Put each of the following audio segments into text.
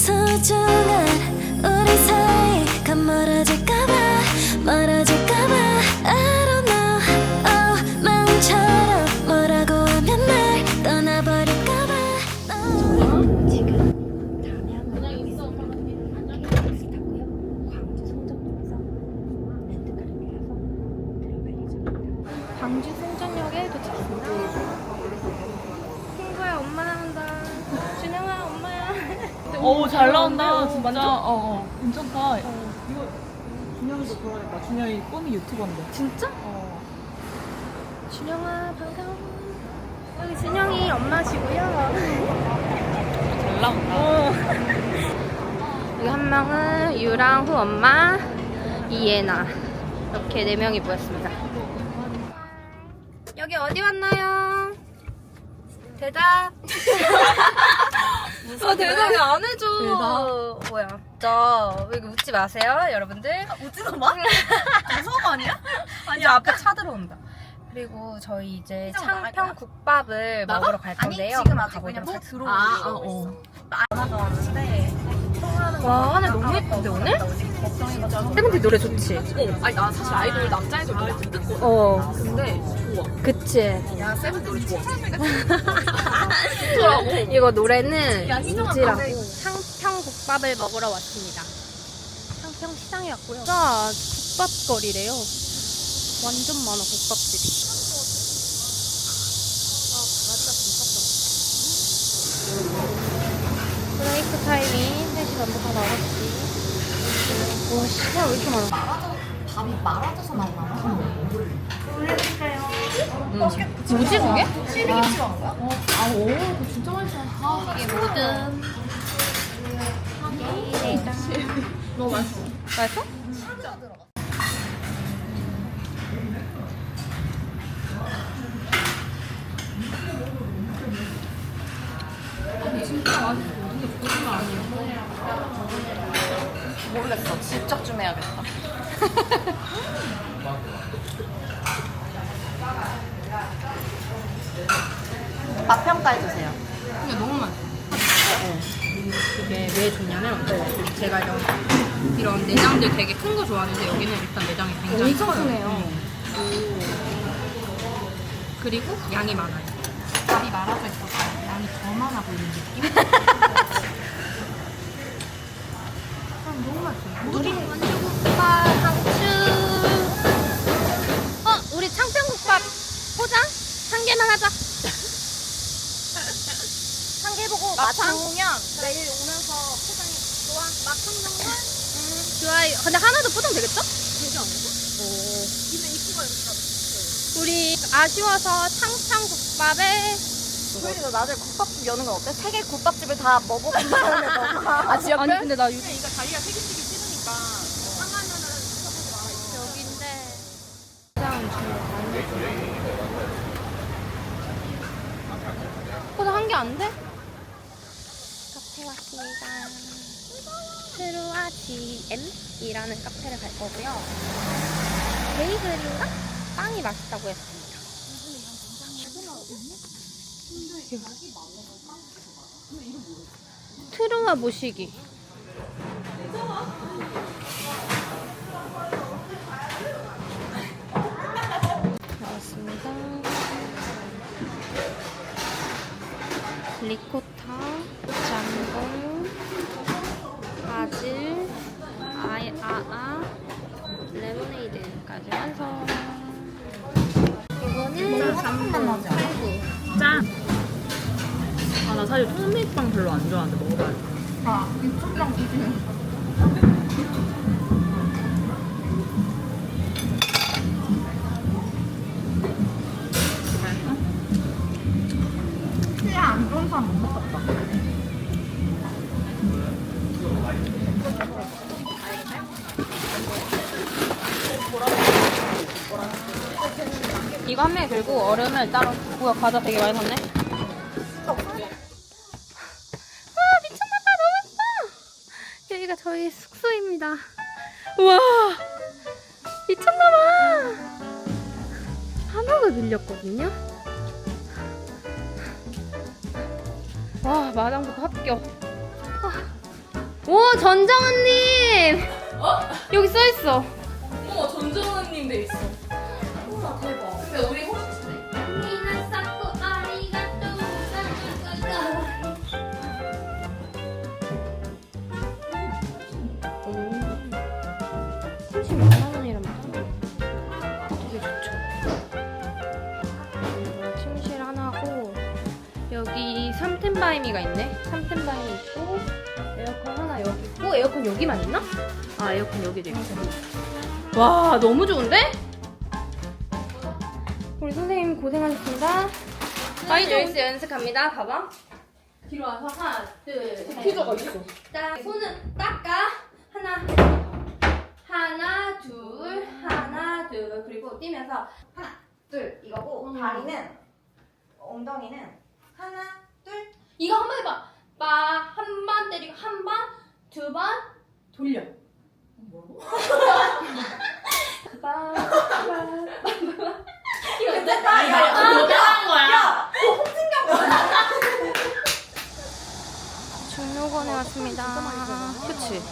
소중한 우리 사이가 멀어질까봐 멀어질까봐 I don't know oh, oh. 광주. 광주 송정역에 도착했습니다. 친구야 엄마 나온다. 준영아 엄마야. 오, 잘 나온다. 진짜. 어, 어. 괜찮다. 이거 준영이도 그러니까. 준영이 꿈이 유튜버인데. 진짜? 어. 준영아 반가워. 여기 준영이 엄마시고요. 잘 나온다. 어. 여기 한 명은 유랑 후 엄마 이예나 이렇게 네 명이 모였습니다. 여기 어디 왔나요? 대답. 어, 대답이 안 해줘. 대답. 뭐야? 저 여기 웃지 마세요, 여러분들. 웃지도 마. 무서운 거 아니야? 이제 앞에 차 들어온다. 그리고 저희 이제 창평 국밥을 먹으러 갈 건데요. 지금 아직 가보도록 하겠습니다. 아, 아, 어. 와 하늘 너무 예쁜데 오늘? 세븐틴 노래 좋지? 아니, 나 사실 아이돌, 남자 아이돌 노래 안 듣고. 어 근데 좋아. 그치 야, 세븐 노래 좋아. 이거 노래는 야, 희정아, 우지라고 가세. 창평 국밥을 먹으러 왔습니다 창평 시장에 왔고요 진짜 국밥거리래요 완전 많아 국밥집이 브레이크 타임이 3 시 반부터 나왔지 와 씨발 왜 이렇게 많아 밥이 말아져서 나오나? 뭐지 그게? 시리기치로 한 거야? 아, 오, 그거 진짜 맛있어. 이게 모든 너무 맛있어. 맛있어? 모르겠어. 직접 좀 해야겠다. 맛 평가해주세요. 근데 너무 맛있어. 이게 왜 좋냐면 제가 이런 이런 내장들 되게 큰 거 좋아하는데 여기는 일단 내장이 굉장히 엄청 커요. 크네요. 음. 그리고 양이 많아요. 밥이 말아져 있어서 양이 더 많아 보이는 느낌? 너무 맛있어요. 우리 완주국밥 상추. 어, 우리 창평국밥 포장 한 개만 하자. 한 개 보고 맛 맛상. 좋으면 내일 오면서 포장해. 좋아. 맛한 정도? 음, 좋아요. 근데 하나도 포장 되겠죠? 되지 않을까? 우리 아쉬워서 창창국밥에 소율이도 나중에 국밥집 여는 건 어때? 세개 국밥집을 다 먹어본 다음에 너가 아 지역별? 아니 근데 나 요즘 이거 자기가 책임지기 싫으니까. 여기인데 포장 한개안 돼? 카페 왔습니다. 트루아 GM이라는 카페를 갈 거고요. 베이글이랑 빵이 맛있다고 했 습니다. 트루아 모시기. 나왔습니다. 리코타, 나 사실 통밀빵 별로 안 좋아하는데 먹어봐야 돼. 아, 안 좋은 사람 못 먹겠다. 이거 한개 들고 얼음을 따로. 뭐야 과자 되게 많이 샀네. 와 미쳤나봐. 한옥을 빌렸거든요. 와 마당부터 합격. 와오 전정은님. 여기 써 있어. 어머 전정은님 돼 있어. 3템바이미가 있네. 3템바이미 있고 에어컨 하나 여기 있고 에어컨 여기만 있나? 아 에어컨 여기도 있고. 와 너무 좋은데? 우리 선생님 고생하셨습니다. 마이조이스 연습합니다. 봐봐. 뒤로 와서 하나, 둘, 셋. 피자가 있어. 딱 손은 닦아 하나 하나 둘 하나 둘 그리고 뛰면서 하나, 둘 이거고 다리는 엉덩이는 하나, 둘. 이거 한 번 해봐 빠한 번 때리고 한 번 두 번 돌려. 빠 이거 아, 됐다. 이거 못하는 거야. 중로원에 왔습니다 그치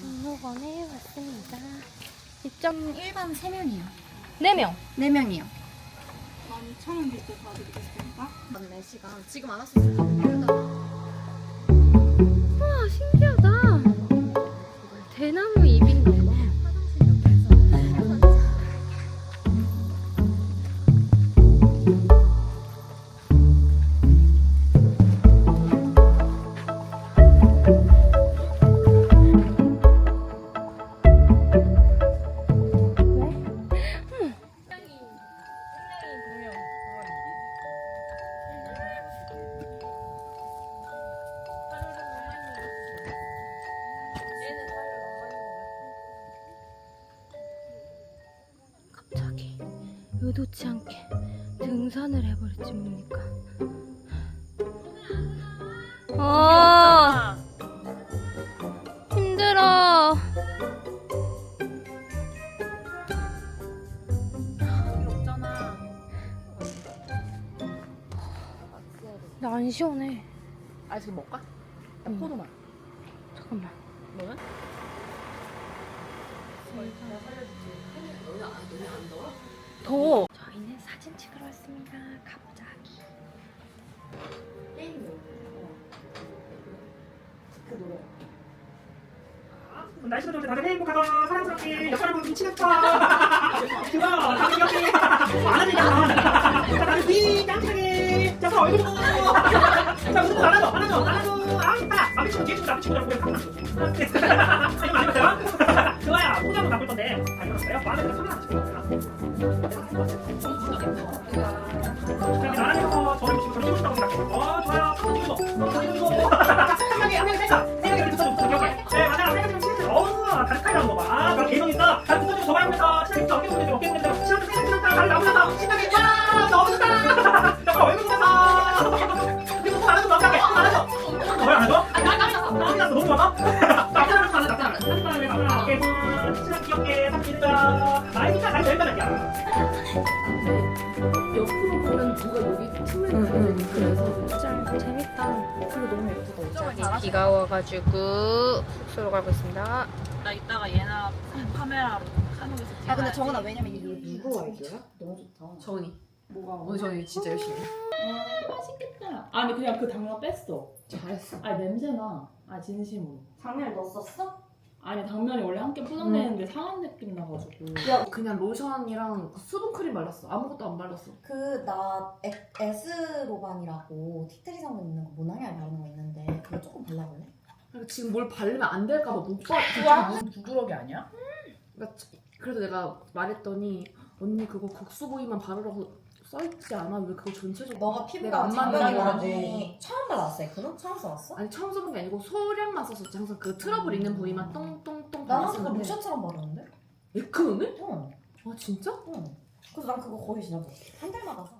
중로원에 왔습니다 입점 일반 세 명이요. 4명 네 명이요. 맞네 시간. 지금 안 왔었어. 와 신기하다 대나무 잎 의도치 않게 등산을 해버렸지 뭡니까 아 힘들어 나 안 시원해 아이스크림 먹을까? 나 응. 포도맛. 잠깐만 너는? 더워 저희는 사진 찍으러 왔습니다. 갑자기. 날씨도 좋은데 다들 행복하고 사랑스럽게 옆 사람은 미치겠다 그거 다들 귀엽게 많아지냐 다들 비 깜짝이 자 서로 얼굴 자 웃는 거? 안아줘 안아줘 안아줘 아 이쁘다 앞에 친구 뒤에 친구 앞에 친구 보고 다 이거 많이 봤어요? 그거야 포장은 나쁠 건데. 아 이거 봤어요? 마음에 소리 나는 친구 옆으로 보면 누가 여기 틈을 응, 그래서 진짜 재밌다 그게 너무 예쁘다. 비가 와가지고 숙소로 가고 있습니다 나 이따가 얘나 카메라 카메라에서 아 근데 정은아 왜냐면 이거 누구 아이디어야? 너무 좋다. 정은이. 뭐가 오늘 저희 진짜 열심히. 아 맛있겠다. 아니 그냥 그 당면 뺐어. 잘했어. 아니 냄새나. 아 진심으로. 장미를 넣었었어? 아니 당면이 원래 한개 포장되는데 상한 느낌 나가지고. 야 그냥 로션이랑 수분크림 발랐어. 아무것도 안 발랐어. 그나 에스로반이라고 티트리 성분 있는 거 모낭에 바르는 거 있는데 그거 조금 발라볼래? 그러니까 지금 뭘 바르면 안 될까 봐 못 봐. 무슨 부드러기 아니야? 그러니까 그래서 내가 말했더니 언니 그거 국수보이만 바르라고 써있지 않아? 왜 그거 전체적으로 너가 내가 피부가 안 장벽이 만나가지고. 많이 처음 발랐어 이거는? 처음 써봤어? 아니 처음 써본 게 아니고 소량만 썼었지. 항상 그 트러블 있는 부위만 똥똥똥 난 항상 그거. 로션처럼 바르는데? 에크는? 응. 아 진짜? 응. 그래서 난 그거 거의 진짜 한 달마다 사.